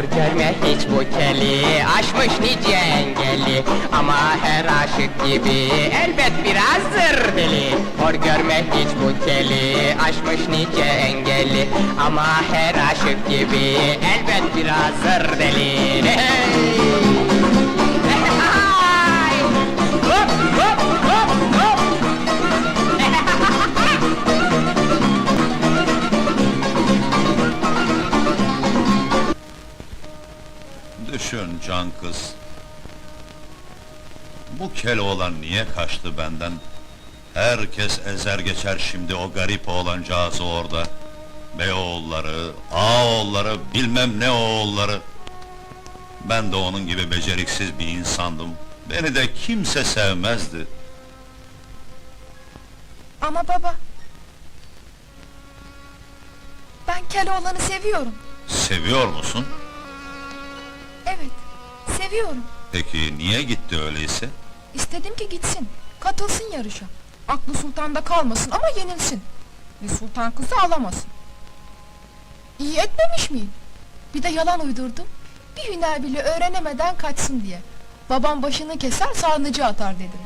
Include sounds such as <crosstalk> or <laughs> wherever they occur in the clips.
Hor görme hiç bu keli Aşmış nice engelli Ama her aşık gibi Elbet birazdır deli Hor görme hiç bu keli Aşmış nice engelli Ama her aşık gibi Elbet birazdır deli! Hey! Can kız. Bu Keloğlan niye kaçtı benden? Herkes ezer geçer şimdi o garip oğlancağızı orada. Beyoğulları, ağaoğulları, bilmem ne oğulları. Ben de onun gibi beceriksiz bir insandım. Beni de kimse sevmezdi. Ama baba... Ben Keloğlan'ı seviyorum. Seviyor musun? Seviyorum. Peki niye gitti öyleyse? İstedim ki gitsin, katılsın yarışa. Aklı sultanda kalmasın ama yenilsin. Ve sultan kızı alamasın. İyi etmemiş miyim? Bir de yalan uydurdum. Bir hüner bile öğrenemeden kaçsın diye. Babam başını keser sarnıcı atar dedim.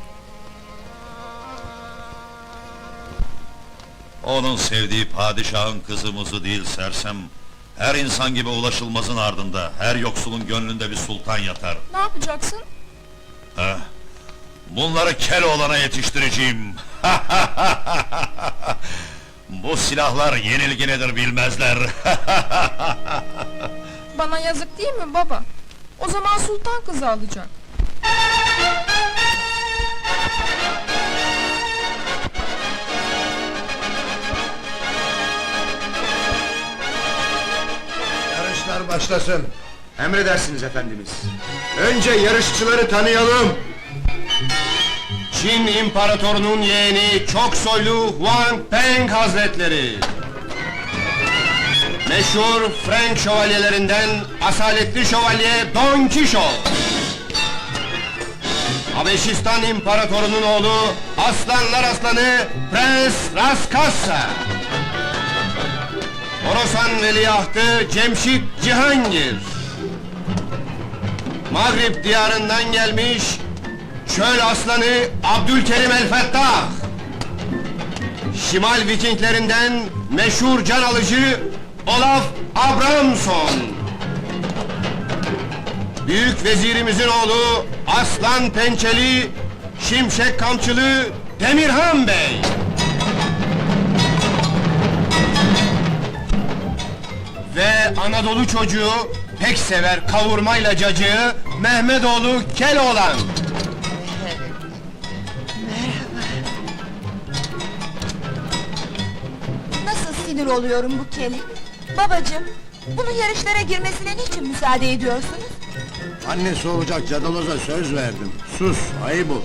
Onun sevdiği padişahın kızımızı değil sersem... Her insan gibi ulaşılmazın ardında, her yoksulun gönlünde bir sultan yatar. Ne yapacaksın? Heh, Bunları Keloğlan'a yetiştireceğim. <laughs> Bu silahlar yenilgi nedir bilmezler. <laughs> Bana yazık değil mi baba? O zaman sultan kızı alacak. Başlasın. Emredersiniz efendimiz. Önce yarışçıları tanıyalım. Çin İmparatorunun yeğeni çok soylu Huang Peng Hazretleri. Meşhur Frank şövalyelerinden asaletli şövalye Don Kişot. Habeşistan İmparatorunun oğlu Aslanlar Aslanı Prens Raskassa. Horasan Veliahtı Cemşit Cihangir. Mağrip diyarından gelmiş Çöl Aslanı Abdülkerim el Fettah. Şimal Vikinglerinden meşhur can alıcı Olaf Abramson. Büyük vezirimizin oğlu Aslan Pençeli Şimşek Kamçılı Demirhan Bey. Anadolu çocuğu pek sever kavurmayla cacığı Mehmetoğlu Keloğlan. Nasıl sinir oluyorum bu keli? Babacığım, bunun yarışlara girmesine niçin müsaade ediyorsunuz? Annesi olacak cadaloza söz verdim. Sus, ayıp olur.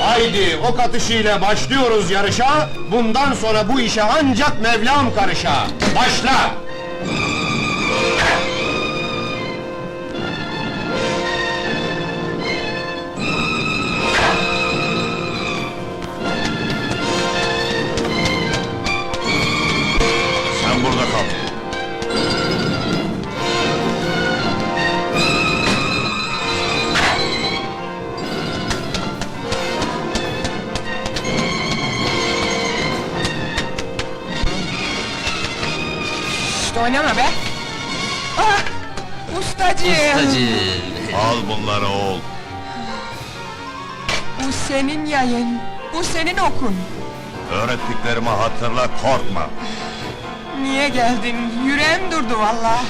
Haydi ok atışıyla başlıyoruz yarışa. Bundan sonra bu işe ancak Mevlam karışa. Başla! Ustacığım Al bunları oğul. Bu senin yayın Bu senin okun Öğrettiklerimi hatırla, korkma. Niye geldin? Yüreğim durdu vallahi.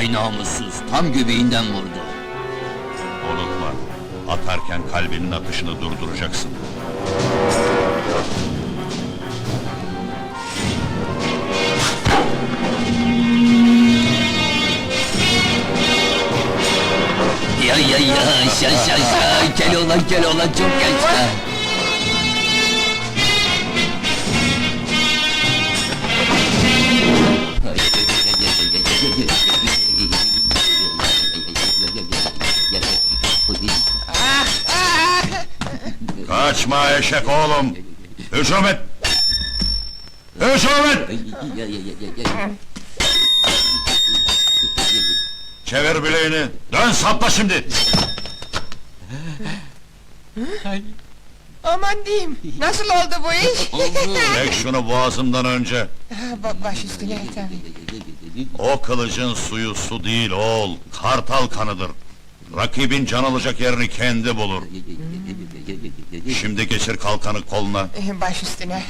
Vay namussuz, tam göbeğinden vurdu. Unutma, atarken kalbinin atışını durduracaksın. Ya ya ya, şa şa şa, Keloğlan Keloğlan çok yaşa. Ay, ay, Kaçma eşek oğlum! Hücum et! Hücum et! Çevir bileğini, dön sapla şimdi! Aman diyeyim, nasıl oldu bu iş? Çek şunu boğazımdan önce! Ba- baş üstüne tabii. O kılıcın suyu su değil oğul, kartal kanıdır. Rakibin can alacak yerini kendi bulur. Şimdi geçir kalkanı koluna. Baş üstüne.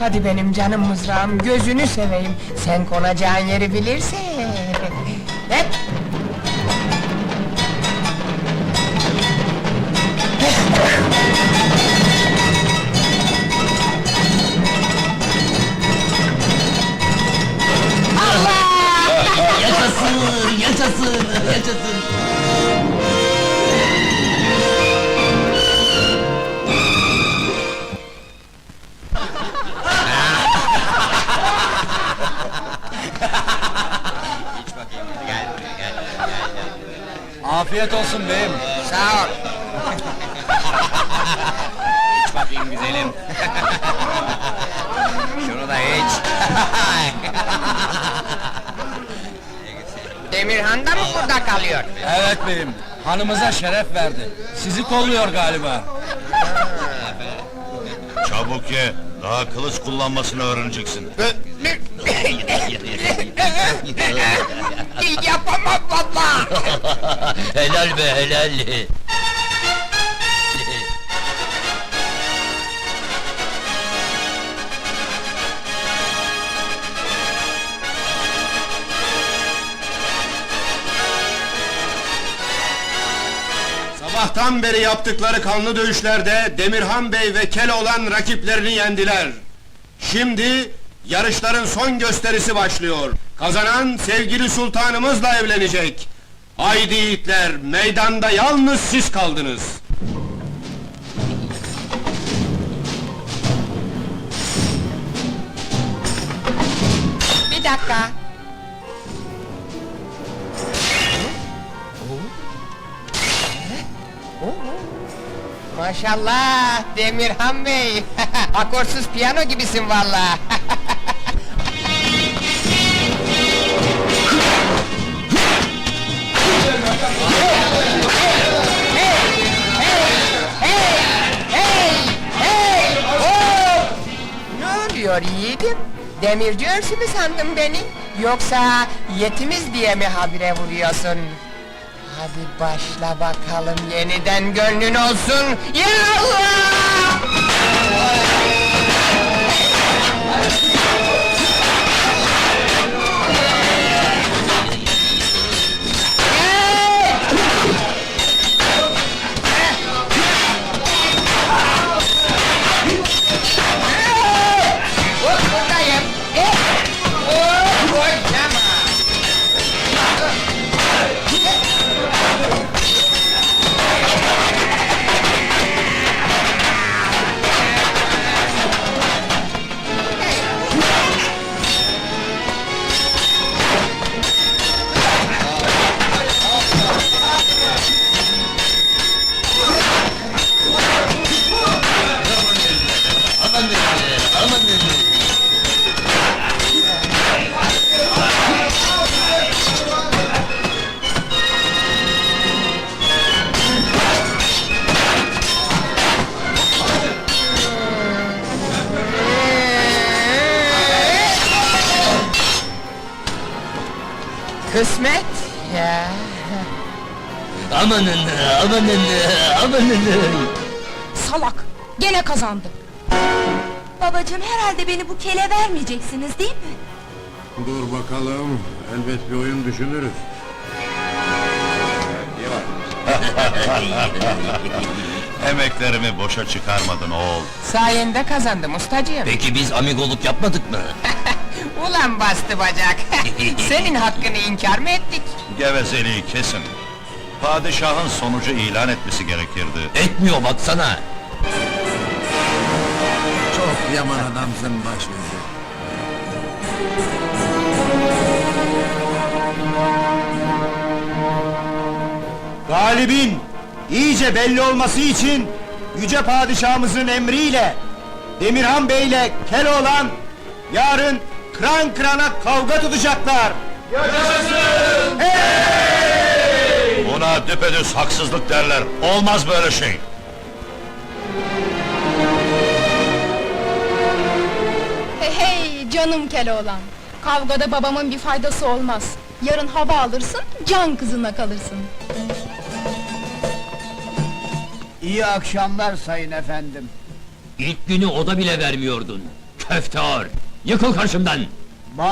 Hadi benim canım mızrağım, gözünü seveyim. Sen konacağın yeri bilirsin. Hep. Afiyet olsun beyim. Sağ ol. Bakayım güzelim. Şunu da iç. Demirhan da mı burada kalıyor? Evet beyim. Hanımıza şeref verdi. Sizi kolluyor galiba. Çabuk ye, daha kılıç kullanmasını öğreneceksin. Yapamam valla. Helal be helal. Sabahtan beri yaptıkları kanlı dövüşlerde Demirhan Bey ve Keloğlan rakiplerini yendiler. Şimdi yarışların son gösterisi başlıyor. Kazanan sevgili sultanımızla evlenecek. Haydi yiğitler, meydanda yalnız siz kaldınız. Bir dakika. Maşallah Demirhan Bey. <laughs> Akorsuz piyano gibisin valla. <laughs> oluyor yiğidim? Demirci mü sandın beni? Yoksa yetimiz diye mi habire vuruyorsun? Hadi başla bakalım yeniden gönlün olsun. Ya Allah! Kısmet ya. Amanın, amanın, amanın. Salak! Gene kazandı. Babacığım herhalde beni bu kele vermeyeceksiniz değil mi? Dur bakalım, elbet bir oyun düşünürüz. <laughs> Emeklerimi boşa çıkarmadın oğul. Sayende kazandım ustacığım. Peki biz amigoluk yapmadık mı? <laughs> Ulan bastı bacak. <laughs> Senin hakkını inkar mı ettik? Gevezeliği kesin. Padişahın sonucu ilan etmesi gerekirdi. Etmiyor baksana. Çok yaman adamsın başvezi. Galibin iyice belli olması için yüce padişahımızın emriyle Demirhan Bey ile Keloğlan yarın kran kırana kavga tutacaklar. Buna düpedüz haksızlık derler. Olmaz böyle şey. Hey hey canım Keloğlan! Kavgada babamın bir faydası olmaz. Yarın hava alırsın, can kızına kalırsın. İyi akşamlar sayın efendim. İlk günü oda bile vermiyordun. Köfteor! Yıkıl karşımdan! Baş